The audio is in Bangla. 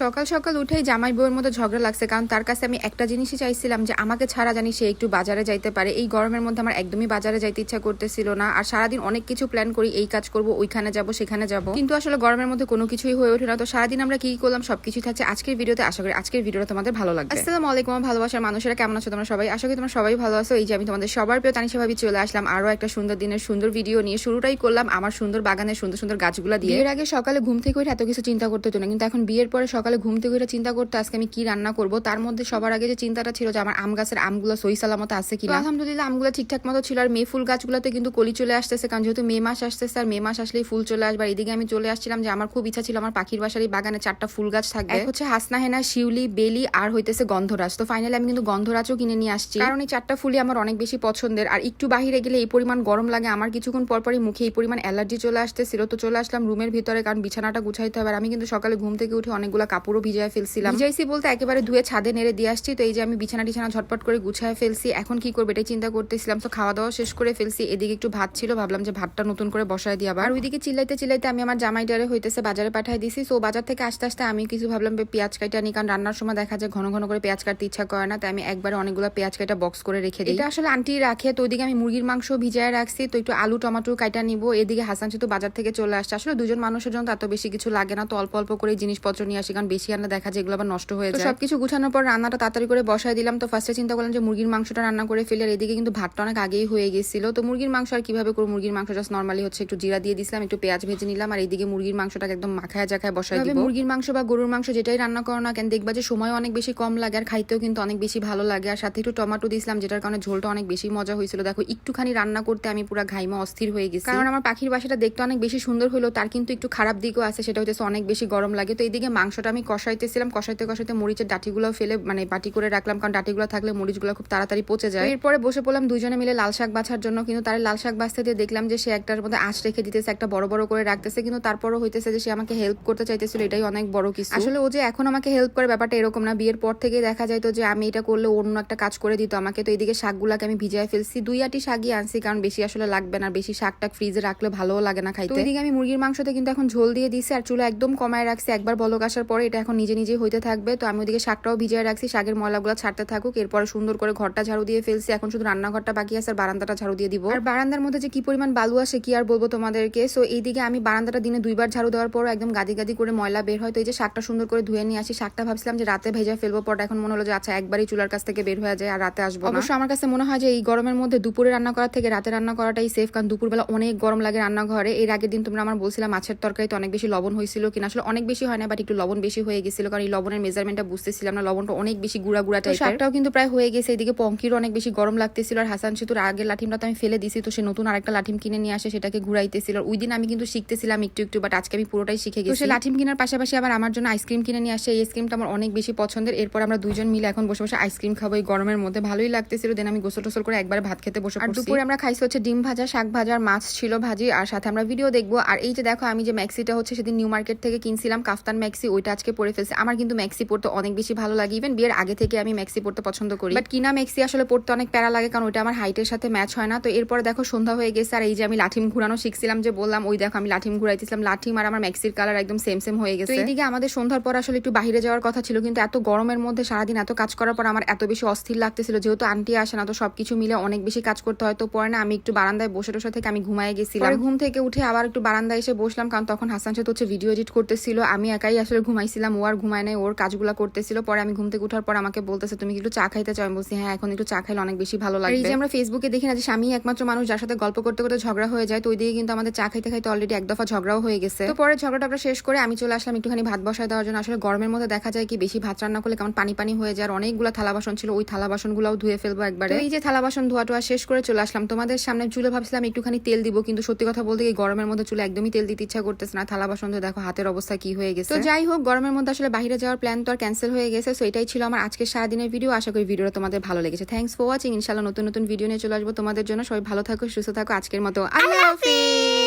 সকাল সকাল উঠেই জামাই বউয়ের মধ্যে ঝগড়া লাগছে কারণ তার কাছে আমি একটা জিনিসই চাইছিলাম যে আমাকে ছাড়া জানি সে একটু বাজারে যাইতে পারে। এই গরমের মধ্যে আমার একদমই বাজারে যাইতে ইচ্ছা করতেছিল না। আর সারাদিন অনেক কিছু প্ল্যান করি এই কাজ করব ওইখানে যাব সেখানে যাব। কিন্তু আসলে গরমের মধ্যে কোনো কিছুই হয়ে ওঠে না। তো সারাদিন আমরা কি করলাম সবকিছু থাকছে আজকের ভিডিওতে। আশা করি আজকের ভিডিওটা তোমাদের ভালো লাগবে। আসসালামু আলাইকুম ভালোবাসার মানুষেরা কেমন আছো তোমরা সবাই? আশা করি তোমরা সবাই ভালো আছো। এই যে আমি তোমাদের সবার প্রিয় তানিশা ভাবি চলে আসলাম আরও একটা সুন্দর দিনের সুন্দর ভিডিও নিয়ে। শুরুটাই করলাম আমার সুন্দর বাগানের সুন্দর সুন্দর গাছগুলো দিয়ে। এর আগে সকালে ঘুম থেকে উঠে এত কিছু চিন্তা করতে হতো না কিন্তু এখন বিয়ের পরে সকালে ঘুম থেকে উঠে চিন্তা করতে আজকে আমি কি রান্না করব? তার মধ্যে সবার আগে যে চিন্তাটা ছিল যে আমার আম গাছের আমগুলো সই সালামত আছে কিনা। তো আলহামদুলিল্লাহ আমগুলো ঠিকঠাক মতো ছিল আর মে ফুল গাছগুলোতে কিন্তু কলি চলে আসতেছে কারণ যেহেতু মে মাস আসতেছে আর মে মাস আসলেই ফুল চলে আসবে। এদিকে আমি চলে আসছিলাম যে আমার খুব ইচ্ছা ছিল আমার পাখির বাসার এই বাগানে চারটা ফুল গাছ থাকবে। এক হচ্ছে হাসনা হেনা শিউলি বেলি আর হইতেছে গন্ধরাজ। তো ফাইনালি আমি কিন্তু গন্ধরাজও কিনে নিয়ে আসছি। কারণ এই চারটা ফুলই আমার অনেক বেশি পছন্দের। আর একটু বাহিরে গেলে এই পরিমাণ গরম লাগে। আমার কিছুক্ষণ পরপরই মুখে এই পরিমাণ অ্যালার্জি চলে আসতেছিল। তো চলে আসলাম রুমের ভিতরে কারণ বিছানাটা গুছাইতে হবে। আর আমি কিন্তু সকালে ঘুম থেকে উঠে অনেকগুলো কাপড়ও ভিজায় ফেলছিলাম। ভিজাইছি বলতে একেবারে ধুয়ে ছাদে নেড়ে দিয়ে আসছি তো এই যে আমি বিছানা টিছানা ঝটপট করে গুছায় ফেলছি। এখন কি করব এটাই চিন্তা করতেছিলাম তো খাওয়া দাওয়া শেষ করে ফেলছি। এদিকে একটু ভাত ছিল ভাবলাম যে ভাতটা নতুন করে বসায় দিয়ে আবার। আর ওইদিকে চিল্লাইতে চিল্লাইতে আমি আমার জামাইটারে হইতেছে বাজারে পাঠাই দিছি। সো বাজার থেকে আসতে আসতে আমি কিছু ভাবলাম যে পেঁয়াজ কাটা নি কারণ রান্নার সময় দেখা যায় ঘন ঘন করে পেঁয়াজ কাটতে ইচ্ছা করে না তাই আমি একবারে অনেকগুলো পেঁয়াজ কাটা বক্স করে রেখে দিই। এটা আসলে আন্টি রাখে তো ওইদিকে আমি মুরগির মাংস ভিজায় রাখছি তো একটু আলু টমেটো কাটা নিব। এদিকে হাসান সেতু বাজার থেকে চলে আসছে। আসলে দুজন মানুষের জন্য তো এত বেশি কিছু লাগে না তো অল্প অল্প করে জিনিসপত্র নিয়ে আসি কারণ বেশি আনলে দেখা যায় এগুলো আবার নষ্ট হয়ে যায়। সবকিছু গুছানোর পর রান্নাটা তাড়াতাড়ি করে বসায় দিলাম। তো ফার্স্টে চিন্তা করলাম যে মুরগির মাংসটা রান্না করে ফেলে এদিকে কিন্তু ভাতটা অনেক আগেই হয়ে গেছিল। তো মুরগির মাংস আর কীভাবে করব? মুরগির মাংস জাস্ট নর্মালি হচ্ছে একটু জিরা দিয়ে দিছিলাম একটু পেঁয়াজ ভেজে নিলাম আর এইদিকে মুরগির মাংসটাকে একদম মাখায় জাখায় বসায় দিব। মুরগির মাংস বা গরুর মাংস যেটাই রান্না করো না কেন দেখবা যে সময় অনেক বেশি কম লাগে আর খাইতেও কিন্তু অনেক বেশি ভালো লাগে। আর সাথে একটু টমেটো দিয়েছিলাম যেটার কারণে ঝোলটা অনেক বেশি মজা হয়েছিল। দেখো একটুখানি রান্না করতে আমি পুরো ঘাইমা অস্থির হয়ে গেছি। কারণ আমার পাখির বাসাটা দেখতে অনেক বেশি সুন্দর হলো তার কিন্তু একটু খারাপ দিকও আছে সেটা হচ্ছে অনেক বেশি গরম লাগে। তো এইদিকে মাংসটা আমি কষাইতেছিলাম কষাইতে কষাইতে মরিচের ডাটিগুলো ফেলে মানে বাটি করে রাখলাম কারণ ডাটিগুলো থাকলে মরিচগুলো খুব তাড়াতাড়ি পচে যায়। এরপরে বসে পড়লাম দুজনে মিলে লাল শাক বাছার জন্য কিন্তু তার লাল শাক বাছতে দিয়ে দেখলাম যে সে একটার মধ্যে আঁচ রেখে দিতেছে একটা বড় বড় করে রাখতেছে কিন্তু তারপরও হইতেছে যে সে আমাকে হেল্প করতে চাইতেছিল এটাই অনেক বড় কিছু। আসলে ও যে এখন আমাকে হেল্প করে ব্যাপারটা এরকম না বিয়ের পর থেকে দেখা যায় তো যে আমি এটা করলে অন্য একটা কাজ করে দিত আমাকে তো এইদিকে শাকগুলাকে আমি ভিজায় ফেলছি। দুই আটি শাকই আনছি কারণ বেশি আসলে লাগবে না বেশি শাকটা ফ্রিজে রাখলে ভালোও লাগে না খাইতে। তো এইদিকে আমি মুরগির মাংসতে কিন্তু এখন ঝোল দিয়ে দিছি আর চুলা একদম কমায় রাখছি একবার বলক আসার পরে এটা এখন নিজে নিজে হইতে থাকবে। তো আমি ওদিকে শাকটাও ভিজায় রাখছি, শাকের ময়লাগুলো ছাড়তে থাকুক, এরপরে সুন্দর করে ঘরটা ঝাড়ু দিয়ে ফেলছি। এখন শুধু রান্নাঘরটা বাকি আছে আর বারান্দাটা ঝাড়ু দিয়ে দিব। আর বারান্দার মধ্যে যে কি পরিমাণ বালু আসে কি আর বলব তোমাদেরকে? সো এইদিকে আমি বারান্দাটা দিনে দুইবার ঝাড়ু দেওয়ার পর একদম গাদি গাদি করে ময়লা বের হয়। তো এই যে শাকটা সুন্দর করে ধুয়ে নিয়ে আসি, শাকটা ভাবছিলাম যে রাতে ভেজা ফেলব পর এখন মনে হলো যে আচ্ছা একবারই চুলার কাছ থেকে বের হয়ে যায় আর রাতে আসব অবশ্য আমার কাছে মনে হয় যে এই গরমের মধ্যে দুপুরে রান্না করার থেকে রাতে রান্না করাটাই সেফ কারণ দুপুরবেলা অনেক গরম লাগে রান্নাঘরে। এর আগের দিন তোমরা আমার বলছিলাম মাছের তরকারিতে অনেক বেশি লবণ হয়েছিল কিনা। আসলে অনেক বেশি হয় না বাট একটু লবণ বেশি হয়ে গেছিল কারণ এই লবণের মেজারমেন্টটা বুঝতেছিলাম না লবণটা অনেক বেশি গুড়া গুড়া টাইপের শাকটাও কিন্তু প্রায় হয়ে গেছে এদিকে পঙ্কিরও অনেক বেশি গরম লাগতেছিল আর হাসান সেতুর আগের লাঠিমটা তো আমি ফেলে দিছি তো সে নতুন আরেকটা লাঠিম কিনে নিয়ে আসে সেটাকে ঘুরাইতেছিল। ওই দিন আমি কিন্তু শিখতেছিলাম একটু একটু বাট আজকে আমি পুরোটাই শিখে গেছি তো সে লাঠিম কেনার পাশাপাশি আবার আমার জন্য আইসক্রিম কিনে নিয়ে আসে এই আইসক্রিমটা আমার অনেক বেশি পছন্দের। এরপর আমরা দুজন মিলে এখন বসে বসে আইসক্রিম খাব এই গরমের মধ্যে। ভালোই লাগতেছিল দেন আমি গোসল টোসল করে একবার ভাত খেতে বসে আর দুপুরে আমরা খাইছি হচ্ছে ডিম ভাজা শাক ভাজা আর মাছ ছিল ভাজি আর সাথে আমরা ভিডিও দেখব। আর এই যে দেখো আমি যে ম্যাক্সিটা হচ্ছে সেদিন নিউ মার্কেট থেকে কিনছিলাম কাফতান ম্যাক্সি ওইটা আজকে পরে ফেলছে। আমার কিন্তু ম্যাক্সি পড়তে অনেক বেশি ভালো লাগে। ইভেন বিয়ের আগে থেকে আমি ম্যাক্সি পড়তে পছন্দ করি। বাট কিনা ম্যাক্সি আসলে পড়তে অনেক প্যারা লাগে কারণ ওইটা আমার হাইটের সাথে ম্যাচ হয় না। তো এরপর দেখো সন্ধ্যা হয়ে গেছে আর এই যে আমি লাঠিম ঘুরানো শিখছিলাম যে বললাম ওই দেখো আমি লাঠিম ঘুরাইতেছিলাম। লাঠিম আর আমার ম্যাক্সির কালার একদম সেম সেম হয়ে গেছে। এইদিকে আমাদের সন্ধ্যার পর আসলে একটু বাইরে যাওয়ার কথা ছিল কিন্তু এত গরমের মধ্যে সারাদিন এত কাজ করার পর আমার এত বেশি অস্থির লাগতেছিল। যেহেতু আন্টি আসে না তো সবকিছু মিলে অনেক বেশি কাজ করতে হয়। তো পরে না আমি একটু বারান্দায় বসে বসে থেকে আমি ঘুমায় গেছিলাম। ঘুম থেকে উঠে আবার একটু বারান্দায় এসে বসলাম কারণ তখন হাসান সাথে হচ্ছে ভিডিও এডিট করতেছিল। আমি একাই আসলে ঘুমাইছিলাম ও আর ঘুমায় নাই ওর কাজগুলো করতেছিল পরে আমি ঘুম থেকে উঠার পর আমাকে বলতেছে তুমি কি একটু চা খাইতে চাও? আমি বলছি হ্যাঁ এখন একটু চা খাইলে অনেক বেশি ভালো লাগে এই যে আমরা ফেসবুকে দেখি না যে স্বামী একমাত্র মানুষ যার সাথে গল্প করতে করতে ঝগড়া হয়ে যায় তো ওই দিকে কিন্তু আমাদের চা খাইতে খাইতে অলরেডি এক দফা ঝগড়াও হয়ে গেছে। তো পরে ঝগড়াটা আমরা শেষ করে আমি চলে আসলাম একটুখানি ভাত বসায় দেওয়ার জন্য। আসলে গরমের মধ্যে দেখা যায় কি বেশি ভাত রান্না করলে কেমন পানি পানি হয়ে যায় আর অনেকগুলো থালা বাসন ছিল ওই থালা বাসনগুলোও ধুয়ে ফেলব একবারে। এই যে থালা বাসন ধোয়া টোয়া শেষ করে চলে আসলাম। তোমাদের সামনে চুলে ভাবছিলাম একটুখানি তেল দিব কিন্তু সত্যি কথা বলতে গরমের মধ্যে চুলে একদমই তেল দিতে ইচ্ছা করতেছে না। থালা বাসন ধুয়ে দেখো হাতের অবস্থা কি হয়ে গেছে। তো যাই হোক গরমের মধ্যে আসলে বাইরে যাওয়ার প্ল্যান তো আর ক্যান্সেল হয়ে গেছে সো এটাই ছিল আমার আজকে সারাদিনের ভিডিও আশা করি ভিডিওটা তোমাদের ভালো লেগেছে। থ্যাংকস ফর ওয়াচিং ইনশাল্লাহ নতুন নতুন ভিডিও নিয়ে চলে আসব তোমাদের জন্য। সবাই ভালো থাকো সুস্থ থাকো। আজকের মতো আল্লাহ হাফিজ।